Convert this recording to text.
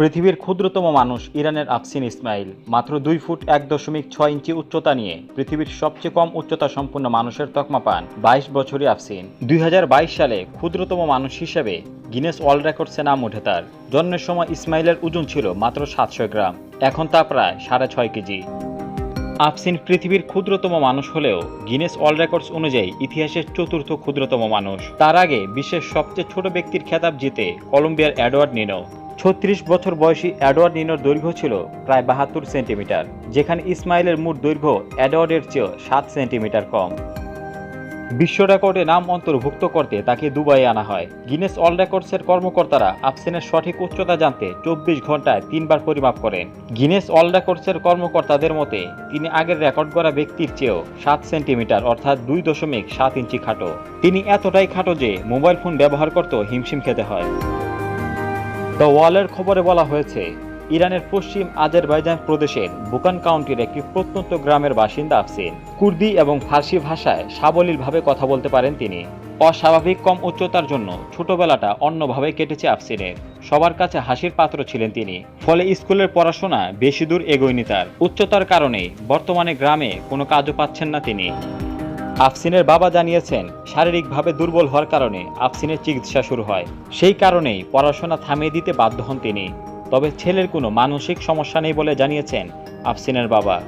পৃথিবীর ক্ষুদ্রতম মানুষ ইরানের আফসিন ইসমাইল। মাত্র দুই ফুট এক দশমিক ছয় ইঞ্চি উচ্চতা নিয়ে পৃথিবীর সবচেয়ে কম উচ্চতা সম্পন্ন মানুষের তকমা পান বাইশ বছরই আফসিন। দুই হাজার বাইশ সালে ক্ষুদ্রতম মানুষ হিসেবে গিনেস ওয়ার্ল্ড রেকর্ডসে নাম ওঠে তার। জন্মের সময় ইসমাইলের ওজন ছিল মাত্র সাতশো গ্রাম। এখন তা প্রায় সাড়ে ছয় কেজি। আফসিন পৃথিবীর ক্ষুদ্রতম মানুষ হলেও গিনেস ওয়ার্ল্ড রেকর্ডস অনুযায়ী ইতিহাসের চতুর্থ ক্ষুদ্রতম মানুষ। তার আগে বিশ্বের সবচেয়ে ছোট ব্যক্তির খেতাব জিতে কলম্বিয়ার অ্যাডওয়ার্ড নিনো। ছত্রিশ বছর বয়সী অ্যাডওয়ার্ড নিনোর দৈর্ঘ্য ছিল প্রায় বাহাত্তর সেন্টিমিটার, যেখানে ইসমাইলের মোট দৈর্ঘ্য অ্যাডওয়ার্ডের চেয়েও সাত সেন্টিমিটার কম। বিশ্ব রেকর্ডে নাম অন্তর্ভুক্ত করতে তাকে দুবাইয়ে আনা হয়। গিনেস অল রেকর্ডসের কর্মকর্তারা আফসেনের সঠিক উচ্চতা জানতে চব্বিশ ঘন্টায় তিনবার পরিমাপ করেন। গিনেস অল রেকর্ডসের কর্মকর্তাদের মতে, তিনি আগের রেকর্ড করা ব্যক্তির চেয়েও সাত সেন্টিমিটার, অর্থাৎ দুই দশমিক সাত ইঞ্চি খাটো। তিনি এতটাই খাটো যে মোবাইল ফোন ব্যবহার করতেও হিমশিম খেতে হয়। দ্য ওয়ালের খবরে বলা হয়েছে, ইরানের পশ্চিম আজারবাইজান প্রদেশের বুকান কাউন্টির একটি প্রত্যন্ত গ্রামের বাসিন্দা আফসিন। কুর্দি এবং ফার্সি ভাষায় সাবলীলভাবে কথা বলতে পারেন তিনি। অস্বাভাবিক কম উচ্চতার জন্য ছোটবেলাটা অন্যভাবে কেটেছে আফসিনের। সবার কাছে হাসির পাত্র ছিলেন তিনি। ফলে স্কুলের পড়াশোনা বেশি দূর এগোয়নি তার। উচ্চতার কারণে বর্তমানে গ্রামে কোনো কাজও পাচ্ছেন না তিনি। আফসিনের বাবা জানিয়েছেন, শারীরিকভাবে দুর্বল হওয়ার কারণে আফসিনের চিকিৎসা শুরু হয়। সেই কারণেই পড়াশোনা থামিয়ে দিতে বাধ্য হন তিনি। তবে ছেলের কোনো মানসিক সমস্যা নেই বলে জানিয়েছেন আফসিনের বাবা।